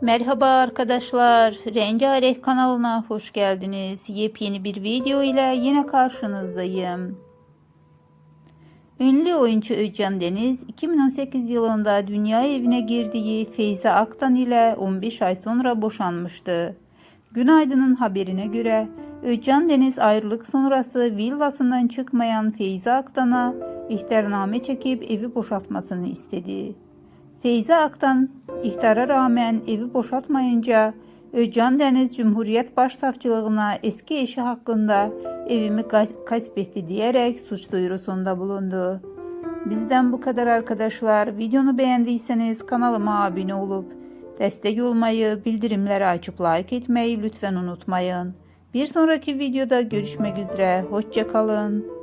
Merhaba arkadaşlar, Rengarenk kanalına hoş geldiniz. Yepyeni bir video ile yine karşınızdayım. Ünlü oyuncu Özcan Deniz, 2018 yılında dünya evine girdiği Feyza Aktan ile 15 ay sonra boşanmıştı. Günaydın'ın haberine göre Özcan Deniz ayrılık sonrası villasından çıkmayan Feyza Aktan'a ihtarname çekip evi boşaltmasını istedi. Feyza Aktan ihtara rağmen evi boşaltmayınca Özcan Deniz Cumhuriyet Başsavcılığına eski eşi hakkında evimi gas- gasp etti diyerek suç duyurusunda bulundu. Bizden bu kadar arkadaşlar. Videonu beğendiyseniz kanalıma abone olup destek olmayı, bildirimleri açıp like etmeyi lütfen unutmayın. Bir sonraki videoda görüşmek üzere. Hoşçakalın.